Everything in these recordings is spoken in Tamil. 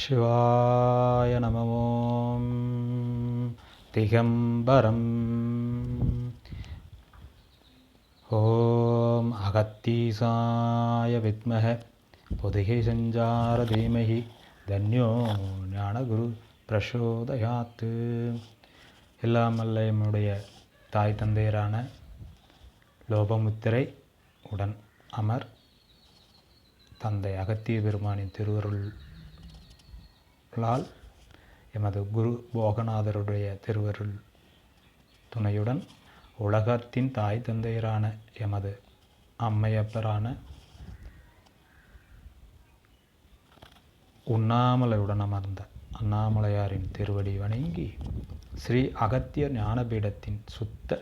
சிவாய நமவோம் திகம்பரம் ஓம் அகத்தீசாய வித்மஹ பொதிகை சஞ்சார தீமகி தன்யோ ஞானகுரு பிரசோதயாத்து இல்லாமல்ல என்னுடைய தாய் தந்தையரான லோபமுத்திரை உடன் அமர். தந்தை அகத்திய பெருமானின் திருவருள் லால் எமது குரு போகநாதருடைய திருவருள் துணையுடன் உலகத்தின் தாய் தந்தையரான எமது அம்மையப்பரான உண்ணாமலையுடன் அமர்ந்த அண்ணாமலையாரின் திருவடி வணங்கி ஸ்ரீ அகத்திய ஞானபீடத்தின் சுத்த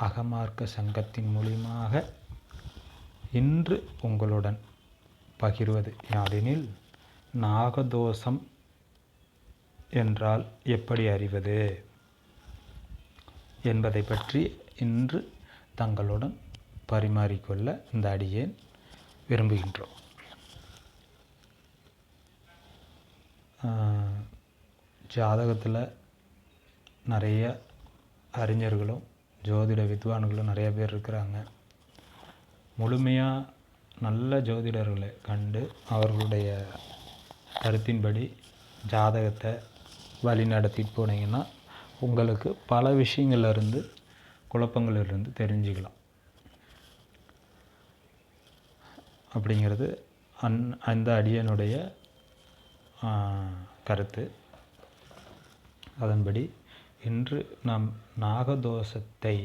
அகமார்க்க சங்கத்தின் மூலியமாக இன்று உங்களுடன் பகிர்வது யாதெனில் நாகதோஷம் என்றால் எப்படி அறிவது? என்பதை பற்றி இன்று தங்களுடன் பரிமாறிக்கொள்ள இந்த அடியேன் விரும்புகின்றோம். ஜாதகத்தில் நிறைய அறிஞர்களும் ஜோதிட வித்வான்களும் நிறைய பேர் இருக்கிறாங்க. முழுமையாக நல்ல ஜோதிடர்களை கண்டு அவர்களுடைய கருத்தின்படி ஜாதகத்தை வழி நடத்திட்டு போனீங்கன்னா உங்களுக்கு பல விஷயங்கள்லேருந்து குழப்பங்களிலிருந்து தெரிஞ்சுக்கலாம். அப்படிங்கிறது அந் அந்த அடியனுடைய கருத்து. அதன்படி இன்று நாம் நாகதோஷத்தை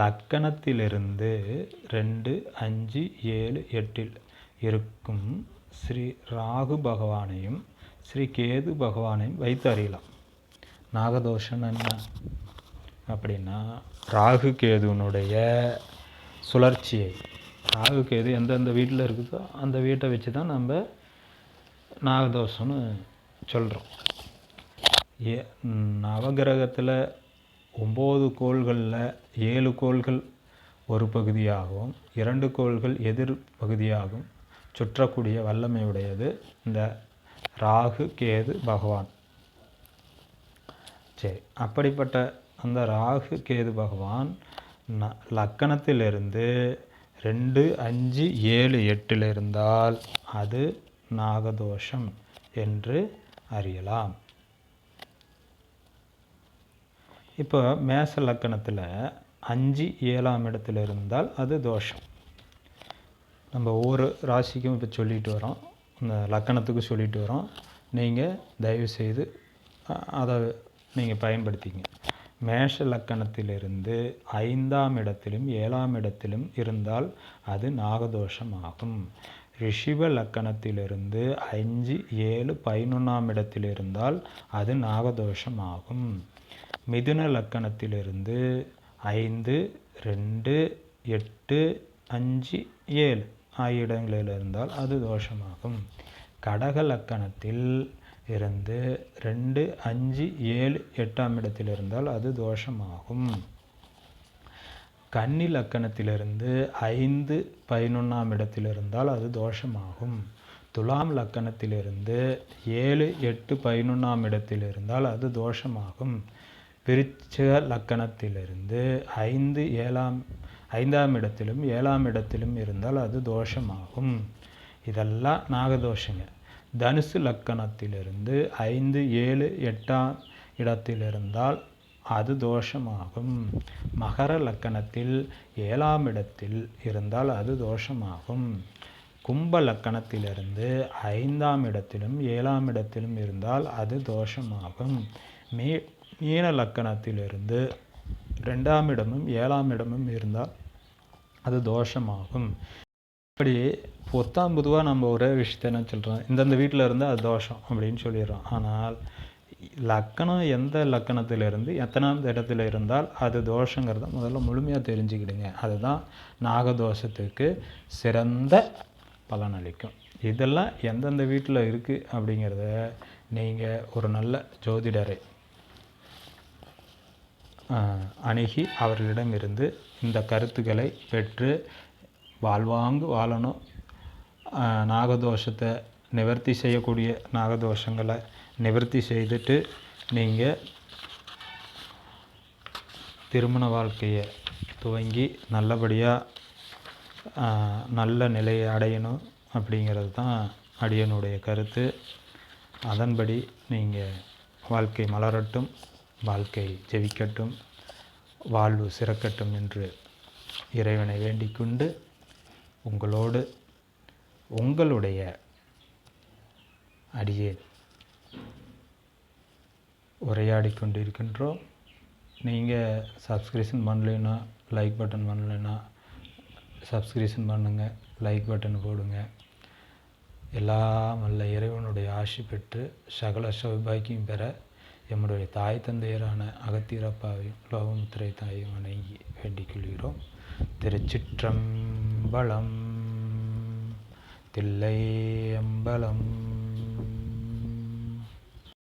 லக்கணத்திலிருந்து ரெண்டு அஞ்சு ஏழு எட்டில் இருக்கும் ஸ்ரீ ராகு பகவானையும் ஸ்ரீ கேது பகவானையும் வைத்து அறியலாம். நாகதோஷன் என்ன? அப்படின்னா ராகு கேதுனுடைய சுழற்சியை. ராகு கேது எந்தெந்த வீட்டில் இருக்குதோ அந்த வீட்டை வச்சு தான் நம்ம நாகதோஷம்னு சொல்கிறோம் ஏ நவகிரகத்தில் ஒம்பது கோள்களில் ஏழு கோள்கள் ஒரு பகுதியாகவும் இரண்டு கோள்கள் எதிர் பகுதியாகவும் சுற்றக்கூடிய வல்லமையுடையது இந்த ராகு கேது பகவான். சரி அப்படிப்பட்ட அந்த ராகு கேது பகவான் ந லக்கணத்திலிருந்து ரெண்டு அஞ்சு ஏழு எட்டில் இருந்தால் அது நாகதோஷம் என்று அறியலாம். இப்போ மேச லக்கணத்தில் அஞ்சு ஏழாம் இடத்துல இருந்தால் அது தோஷம். நம்ம ஒவ்வொரு ராசிக்கும் இப்போ சொல்லிட்டு வரோம். இந்த லக்கணத்துக்கு சொல்லிட்டு வரோம். நீங்கள் தயவுசெய்து அதை நீங்கள் பயன்படுத்திங்க. மேஷ லக்கணத்திலிருந்து ஐந்தாம் இடத்திலும் ஏழாம் இடத்திலும் இருந்தால் அது நாகதோஷம் ஆகும் ரிஷிவ லக்கணத்திலிருந்து அஞ்சு ஏழு பதினொன்றாம் இடத்தில் இருந்தால் அது நாகதோஷம் ஆகும் மிதுன லக்கணத்திலிருந்து ஐந்து ரெண்டு எட்டு அஞ்சு ஏழு ஆகிய இடங்களில் இருந்தால் அது தோஷமாகும். கடக லக்கணத்தில் இருந்து ரெண்டு அஞ்சு ஏழு எட்டாம் இடத்தில் இருந்தால் அது தோஷமாகும். கன்னி லக்கணத்திலிருந்து ஐந்து பதினொன்றாம் இடத்தில் இருந்தால் அது தோஷமாகும். துலாம் லக்கணத்திலிருந்து ஏழு எட்டு பதினொன்றாம் இடத்தில் இருந்தால் அது தோஷமாகும். விருச்ச லக்கணத்திலிருந்து ஐந்து ஏழாம் ஐந்தாம் இடத்திலும் ஏழாம் இடத்திலும் இருந்தால் அது தோஷமாகும். இதெல்லாம் நாகதோஷங்க. தனுசு லக்கணத்திலிருந்து ஐந்து ஏழு எட்டாம் இடத்தில் இருந்தால் அது தோஷமாகும். மகர லக்கணத்தில் ஏழாம் இடத்தில் இருந்தால் அது தோஷமாகும். கும்ப லக்கணத்திலிருந்து ஐந்தாம் இடத்திலும் ஏழாம் இடத்திலும் இருந்தால் அது தோஷமாகும். மீ மீன லக்கணத்திலிருந்து ரெண்டாம் இடமும் ஏழாம் இடமும் இருந்தால் அது தோஷமாகும். இப்படி பொத்தாம் பொதுவாக நம்ம ஒரே விஷயத்த என்ன சொல்கிறோம் இந்தந்த வீட்டில் இருந்தால் அது தோஷம் அப்படின்னு சொல்லிடுறோம். ஆனால் லக்கணம் எந்த லக்கணத்திலிருந்து எத்தனாம் இடத்துல இருந்தால் அது தோஷங்கிறத முதல்ல முழுமையாக தெரிஞ்சுக்கிடுங்க. அதுதான் நாகதோஷத்துக்கு சிறந்த பலனளிக்கும். இதெல்லாம் எந்தெந்த வீட்டில் இருக்குது அப்படிங்கிறத நீங்கள் ஒரு நல்ல ஜோதிடரை அணுகி அவர்களிடமிருந்து இந்த கருத்துக்களை பெற்று வாழ்வாங்கு வாழணும். நாகதோஷத்தை நிவர்த்தி செய்யக்கூடிய நாகதோஷங்களை நிவர்த்தி செய்துட்டு நீங்கள் திருமண வாழ்க்கையை துவங்கி நல்லபடியாக நல்ல நிலையை அடையணும் அப்படிங்கிறது தான் அடியனுடைய கருத்து. அதன்படி நீங்கள் வாழ்க்கை மலரட்டும். வாழ்க்கை ஜெயிக்கட்டும் வாழ்வு சிறக்கட்டும் என்று இறைவனை வேண்டிக் கொண்டு உங்களோடு உங்களுடைய அடியே உரையாடி கொண்டிருக்கின்றோம் நீங்கள் சப்ஸ்கிரிப்ஷன் பண்ணலைன்னா லைக் பட்டன் பண்ணலைன்னா சப்ஸ்கிரிப்ஷன் பண்ணுங்கள் லைக் பட்டன் போடுங்க. எல்லாம் வல்ல இறைவனுடைய ஆசி பெற்று சகல சௌபாக்கியம் பெற எம்முடைய தாய் தந்தையரான அகத்தியரப்பாவையும் லோகமுத்திரை தாயும் வணங்கி வேண்டிக் கொள்கிறோம் திருச்சிற்றம்பலம் தில்லை அம்பலம்